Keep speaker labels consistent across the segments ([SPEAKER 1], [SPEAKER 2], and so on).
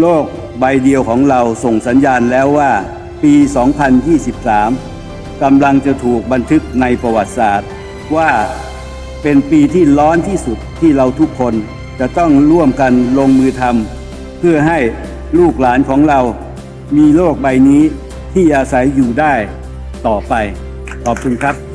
[SPEAKER 1] โลกใบเดียวของเราส่งสัญญาณแล้วว่า ปี 2023 กำลังจะถูกบันทึกในประวัติศาสตร์ ว่าเป็นปีที่ร้อนที่สุดที่เราทุกคนจะต้องร่วมกันลงมือทำเพื่อให้ลูกหลานของเรา มีโลกใบนี้ที่อาศัยอยู่ได้ต่อไป ขอบคุณครับ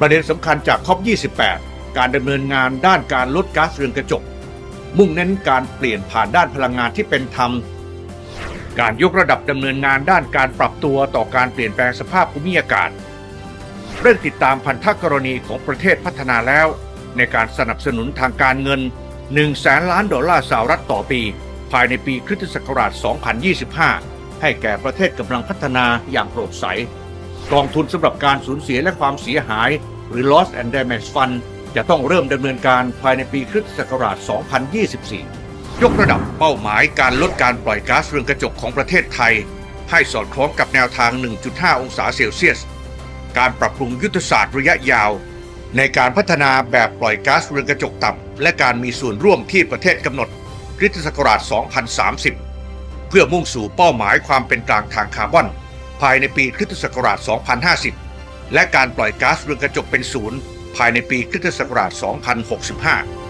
[SPEAKER 2] ประเด็นสำคัญจากคอป28 การดำเนินงานด้านการลดก๊าซเรือนกระจก มุ่งเน้นการเปลี่ยนผ่านด้านพลังงานที่เป็นธรรม การยกระดับดำเนินงานด้านการปรับตัวต่อการเปลี่ยนแปลงสภาพภูมิอากาศ เร่งติดตามพันธกรณีของประเทศพัฒนาแล้ว ในการสนับสนุนทางการเงิน 1 แสนล้านดอลลาร์สหรัฐต่อปี ภายในปีคริสตศักราช 2025 ให้แก่ประเทศกำลังพัฒนาอย่างโปร่งใส กองทุนสำหรับการสูญเสียและความเสียหาย หรือ Loss and Damage Fund จะต้องเริ่มดำเนินการภายในปีคริสตศักราช 2024 ยกระดับเป้าหมายการลดการปล่อยก๊าซเรือนกระจกของประเทศไทย ให้สอดคล้องกับแนวทาง 1.5 องศาเซลเซียส การปรับปรุงยุทธศาสตร์ระยะยาว ในการพัฒนาแบบปล่อยก๊าซเรือนกระจกต่ำและการมีส่วนร่วมที่ประเทศกำหนดคริสตศักราช 2030 เพื่อมุ่งสู่เป้าหมายความเป็นกลางทางคาร์บอน ภายในปีคริสตศักราช 2050 และการปล่อยก๊าซเรือนกระจกเป็นศูนย์ภายในปีคริสตศักราช 2065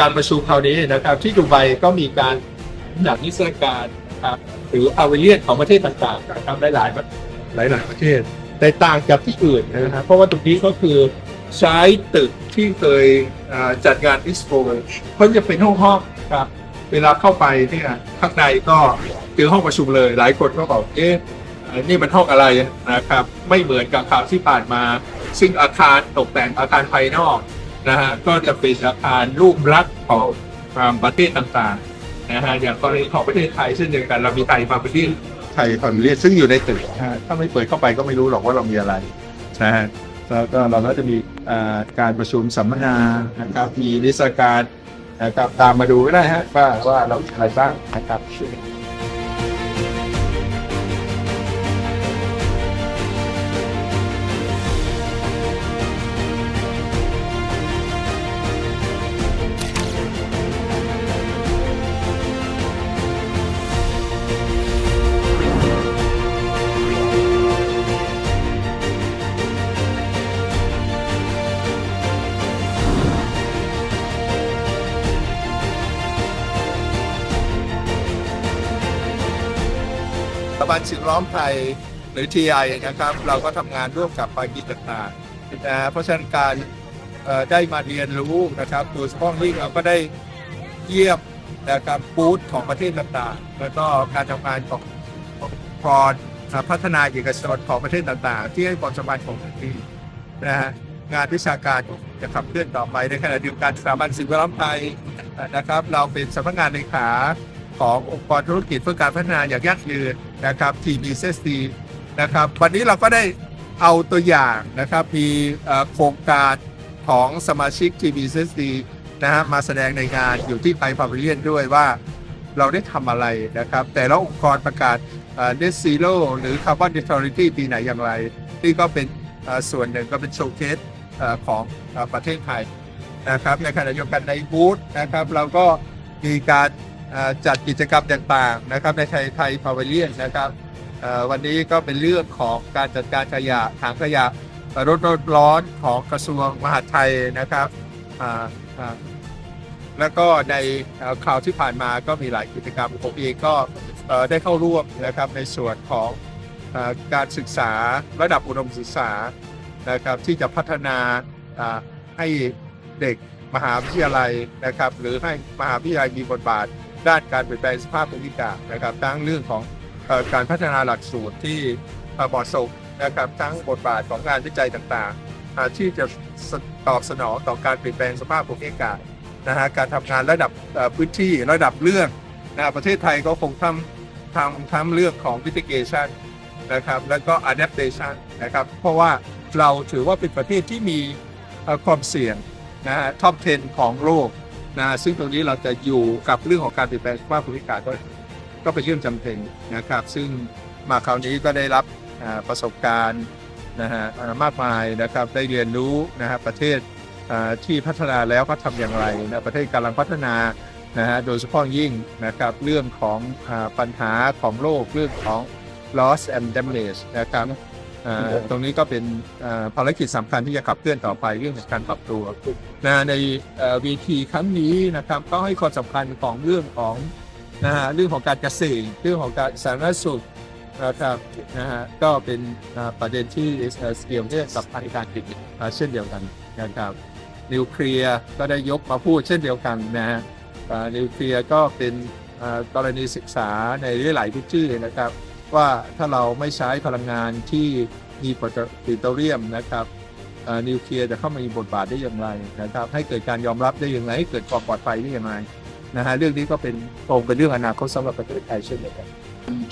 [SPEAKER 3] การประชุมคราวนี้นะครับ ที่ดูไบก็มีการจัดนิทรรศการนะครับหรือพาวิเลียนของประเทศต่างๆนะครับหลายๆหลายหลายๆประเทศแต่ต่างจากที่อื่นนะครับเพราะว่าตรงนี้ก็คือใช้ตึกที่เคยจัดงานอิสโปเพราะจะเป็นห้องห้องครับเวลาเข้าไปเนี่ยข้างในก็คือห้องประชุมเลย หลายคนก็บอกเอ๊ะนี่มันห้องอะไรนะครับ ไม่เหมือนกับข่าวที่ผ่านมา ซึ่งอาคารตกแต่งอาคารภายนอก นะฮะก็จะเป็นอาคารรูปลักษณ์ของตามประเทศต่างๆนะฮะอย่างกรณีของประเทศไทยเช่นเดียวกันเรามีไทยมาประเทศไทยคอนเรียซึ่งอยู่ในตึกนะฮะถ้าไม่เปิดเข้าไปก็ไม่รู้หรอกว่าเรามีอะไรนะฮะแล้วก็เราก็จะมีการประชุมสัมมนานะครับมีนิทรรศการนะครับตามมาดูก็ได้ฮะว่าว่าเรามีอะไรบ้างนะครับ สถาบันสิ่งล้อมไทยหรือ TI นะครับ เราก็ทำงานร่วมกับภาคีต่างๆนะเพราะฉะนั้นการได้มาเรียนรู้นะครับโดยเฉพาะยิ่งเราก็ได้เยี่ยมนะครับบูธของประเทศต่างๆ แล้วก็การทำงานขององค์กรพัฒนาเอกชนของประเทศต่างๆ ที่ให้ความสำคัญของทีนะฮะงานวิชาการจะขับเคลื่อนต่อไปในขณะเดียวกันสถาบันสิ่งแวดล้อมไทยนะครับ เราเป็นสำนักงานเลขา ขององค์กรธุรกิจเพื่อการพัฒนาอย่างยั่งยืนนะครับ TBCSD นะครับวันนี้เราก็ได้เอาตัวอย่างนะครับที่โครงการของสมาชิก TBCSD นะฮะมาแสดงในงานอยู่ที่ไทยพาวิเลียนด้วยว่าเราได้ทำอะไรนะครับ แต่ละองค์กรประกาศเอ่อ Net Zero หรือ Carbon Neutrality ปีไหนอย่างไร นี่ก็เป็นส่วนหนึ่งก็เป็นโชว์เคสของประเทศไทยนะครับในขณะเดียวกันในบูธนะครับ เราก็มีการ จัดกิจกรรมต่างๆนะครับในไทยไทยพาวเวเลียนนะครับวันนี้ก็เป็นเรื่องของการจัดการขยะถังขยะรถร้อนของกระทรวงมหาดไทยนะครับแล้วก็ในเอ่าวที่ผ่านมาก็มีหลายกิจกรรมผมเองก็ได้เข้าร่วมนะครับในส่วนของอการศึกษาระดับอุดมศึกษานะครับที่จะพัฒนาให้เด็กมหาวิทยาลัยนะครับ หรือให้มหาวิทยาลัยมีบทบาท ด้านการเปลี่ยนแปลงสภาพภูมิอากาศนะครับทั้งเรื่องของอการพัฒนาหลักสูตรที่เอ่อเหมาะสมนะครับทั้งบทบาทของงานวิจัยต่างๆ ที่จะตอบสนองต่อการเปลี่ยนแปลงสภาพภูมิอากาศนะฮะการทำงานระดับพื้นที่ระดับเรื่องนะประเทศไทยก็คงทำทำทั้งเรื่องของ mitigation นะครับแล้วก็ adaptation นะครับเพราะว่าเราถือว่าเป็นประเทศที่มีความเสี่ยงนะฮะ top 10 ของโลก นะซึ่งตรงนี้เราจะอยู่กับเรื่องของการเปลี่ยนแปลงสภาพภูมิอากาศก็ก็เป็นเรื่องจำเป็นนะครับ ซึ่งมาคราวนี้ก็ได้รับประสบการณ์นะฮะมากมายนะครับได้เรียนรู้นะฮะประเทศที่พัฒนาแล้วก็ทำอย่างไรนะประเทศกำลังพัฒนานะฮะโดยเฉพาะยิ่งนะครับเรื่องของปัญหาของโลกเรื่องของ loss and damage นะครับ ตรงนี้ก็เป็นภารกิจสำคัญที่จะขับเคลื่อนต่อไปเรื่องของการปรับตัวนะในวีทีครั้งนี้นะครับก็ให้ความสำคัญของเรื่องของนะฮะเรื่องของการเกษตรเรื่องของการสาธารณสุขนะครับนะฮะก็เป็นประเด็นที่เอ่อเกี่ยวเนื่องกับการการติดอ่าเช่นเดียวกันนะครับนิวเคลียร์ก็ได้ยกมาพูดเช่นเดียวกันนะฮะนิวเคลียร์ก็เป็นกรณีศึกษาในหลายๆพื้นที่นะครับ ว่าถ้าเราไม่ใช้พลังงานที่มีปิโตรเลียมนะครับนิวเคลียร์จะเข้ามามีบทบาทได้อย่างไรนะครับ ให้เกิดการยอมรับได้อย่างไรให้เกิดความปลอดภัยได้อย่างไรนะฮะเรื่องนี้ก็เป็นคงเป็นเรื่องอนาคตสำหรับประเทศไทยเช่นเดียวกัน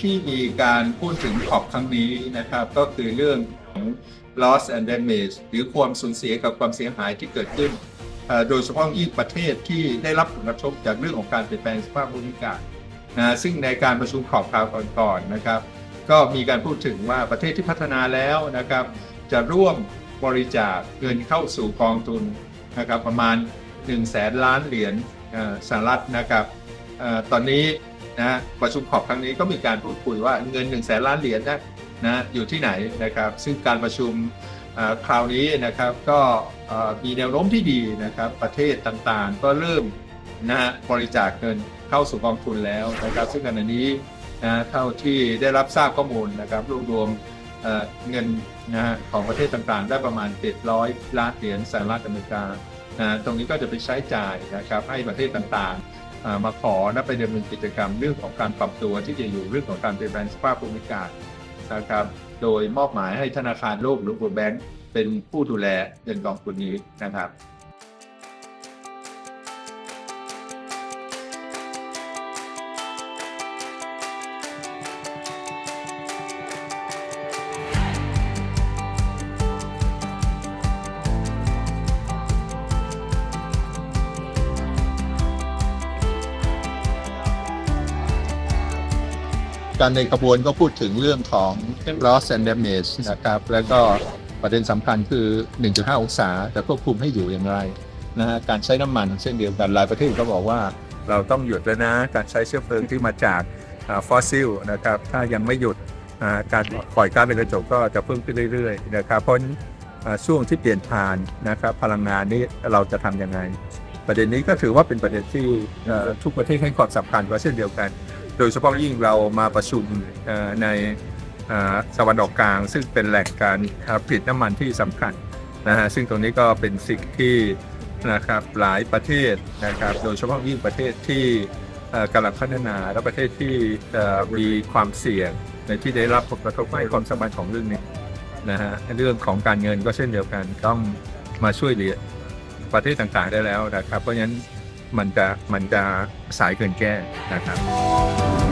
[SPEAKER 3] ที่มีการพูดถึงขอบครั้งนี้นะครับ ก็คือเรื่องของ loss and damage หรือความสูญเสียกับความเสียหายที่เกิดขึ้น โดยเฉพาะยิ่งประเทศที่ได้รับผลกระทบจากเรื่องของการเปลี่ยนแปลงสภาพภูมิอากาศ นะซึ่งในการประชุมขอบคราวก่อนๆนะครับ ก็มีการพูดถึงว่าประเทศที่พัฒนาแล้วนะครับ จะร่วมบริจาคเงินเข้าสู่กองทุนนะครับประมาณ1นึ่งแสนล้านเหรียญสหรัฐนะครับตอนนี้นะประชุมขอบครั้งนี้ก็มีการพูดคุยว่าเงิน1นึ่งแสนล้านเหรียญนะนะอยู่ที่ไหนนะครับ ซึ่งการประชุมคราวนี้นะครับก็มีแนวโน้มที่ดีนะครับ ประเทศต่างๆ ก็เริ่ม นะฮะบริจาคเงินเข้าสู่กองทุนแล้วนะครับซึ่งขณะนี้นะเท่าที่ได้รับทราบข้อมูลนะครับรวบรวมเเงินนะฮะของประเทศต่างๆ ได้ประมาณ 700 ล้านเหรียญสหรัฐอเมริกานะตรงนี้ก็จะไปใช้จ่ายนะครับให้ประเทศต่างๆ มาขอและไปดำเนินกิจกรรมเรื่องของการปรับตัวที่จะอยู่เรื่องของการเปลี่ยนแปลงสภาพภูมิอากาศนะครับโดยมอบหมายให้ธนาคารโลกหรือ World Bank เป็นผู้ดูแลเงินกองทุนนี้นะครับ การในขบวนก็พูดถึงเรื่องของ loss and damage นะครับ แล้วก็ประเด็นสำคัญคือ 1.5 องศาจะควบคุมให้อยู่อย่างไรนะฮะการใช้น้ำมันเช่นเดียวกันหลายประเทศก็บอกว่าเราต้องหยุดแล้วนะ การใช้เชื้อเพลิงที่มาจากฟอสซิลนะครับ ถ้ายังไม่หยุดการปล่อยก๊าซเรือนกระจกก็จะเพิ่มขึ้นเรื่อยๆนะครับ เพราะฉะนั้นช่วงที่เปลี่ยนผ่านนะครับพลังงานนี้เราจะทำยังไง ประเด็นนี้ก็ถือว่าเป็นประเด็นที่ทุกประเทศให้ความสำคัญก็เช่นเดียวกัน โดยเฉพาะยิ่งเรามาประชุมในเอ่อตะวันออกกลาง ซึ่งเป็นแหล่งการผลิตน้ำมันที่สำคัญนะฮะซึ่งตรงนี้ก็เป็นสิ่งที่นะครับหลายประเทศนะครับ โดยเฉพาะยิ่งประเทศที่กำลังพัฒนาและประเทศที่มีความเสี่ยงในที่ได้รับผลกระทบให้ความสำคัญของเรื่องนี้นะฮะเรื่องของการเงินก็เช่นเดียวกันต้องมาช่วยเหลือประเทศต่างๆได้แล้วนะครับ เพราะฉะนั้น มันจะมันจะสายเกินแก้นะครับ